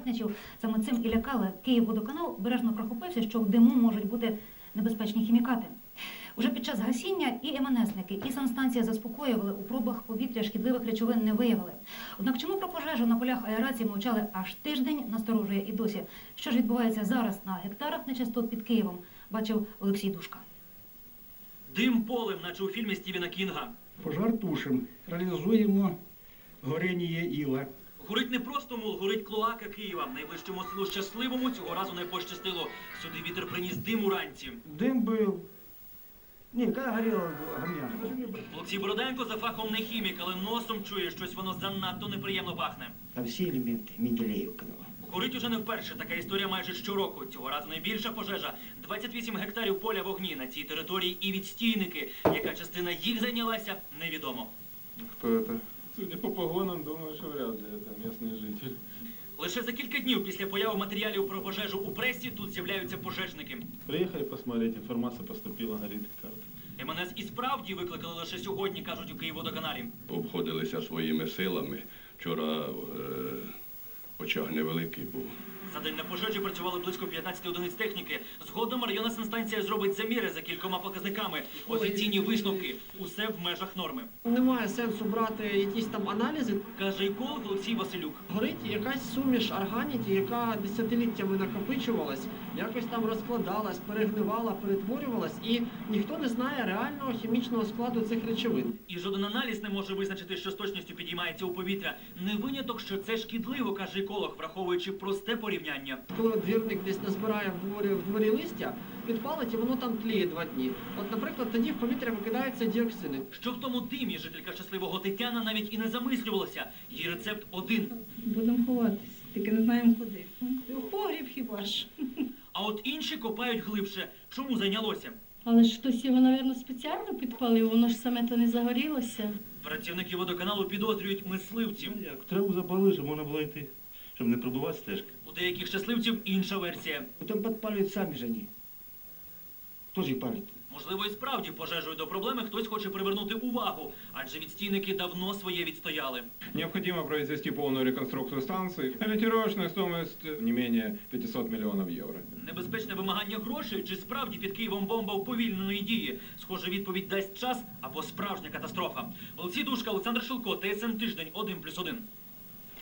бортничів. Саме цим і лякали Київводоканал, бережно прохопився, що в диму можуть бути небезпечні хімікати. Уже під час гасіння і МНСники, і санстанція заспокоювали, у пробах повітря шкідливих речовин не виявили. Однак чому про пожежу на полях аерації мовчали аж тиждень, насторожує і досі. Що ж відбувається зараз на гектарах нечистот під Києвом, бачив Олексій Душка. Дим полем, наче у фільмі Стівена Кінга. Пожар тушим, реалізуємо горіння іла. Горить не просто мул, горить клоака Києва. Найближчому селу щасливому цього разу не пощастило. Сюди вітер приніс дим уранці. Дим був. Ні, яка горіла гамняна. Олексій Бороденко за фахом не хімік, але носом чує, щось воно занадто неприємно пахне. Там всі елементи Менделєєвканого. Горить уже не вперше. Така історія майже щороку. Цього разу найбільша пожежа. 28 гектарів поля вогні на цій території і відстійники. Яка частина їх зайнялася, невідомо. Кто это? Судя по погонам, думаю, що вряд ли це місний житель. Лише за кілька днів після появи матеріалів про пожежу у пресі тут з'являються пожежники. Приїхали посмотреть, інформація поступила, горит карта. МНС і справді викликали лише сьогодні, кажуть у Києводоканалі. обходилися своїми силами. Вчора е, очаг невеликий був. За день на пожежі працювали близько 15 одиниць техніки. Згодом районна санстанція зробить заміри за кількома показниками. Офіційні висновки. Усе в межах норми. Немає сенсу брати якісь там аналізи. Каже еколог Олексій Василюк. Горить якась суміш органіті, яка десятиліттями накопичувалась, якось там розкладалась, перегнивала, перетворювалась, і ніхто не знає реального хімічного складу цих речовин. І жоден аналіз не може визначити, що з точністю підіймається у повітря. Не виняток, що це шкідливо, каже еколог, враховуючи просте порівняння. Коли двірник десь назбирає в дворі, в дворі листя, підпалить і воно там тліє два дні. От, наприклад, тоді в повітря викидаються діоксини. Що в тому димі жителька щасливого Тетяна навіть і не замислювалася. Її рецепт один. Будемо ховатись, тільки не знаємо куди. У погріб хіба ж. А от інші копають глибше. Чому зайнялося? Але ж хтось його, мабуть, спеціально підпалив, воно ж саме то не загорілося. Працівники водоканалу підозрюють мисливців. Ну, Як траву запалили, щоб можна було йти, щоб не пробивати стежки. У деяких щасливців інша версія. Потім підпалюють самі ж вони. Хто ж їх палить? Можливо, і справді пожежею до проблеми хтось хоче привернути увагу, адже відстійники давно своє відстояли. Необходимо произвести полную реконструкцию станции. Ориентировочная стоимость не менее 500 миллионов евро. Небезпечне вимагання грошей чи справді під Києвом бомба уповільненої дії? Схоже, відповідь дасть час або справжня катастрофа. Олексій Душка, Олександр Шилко, ТСН Тиждень, 1+,1.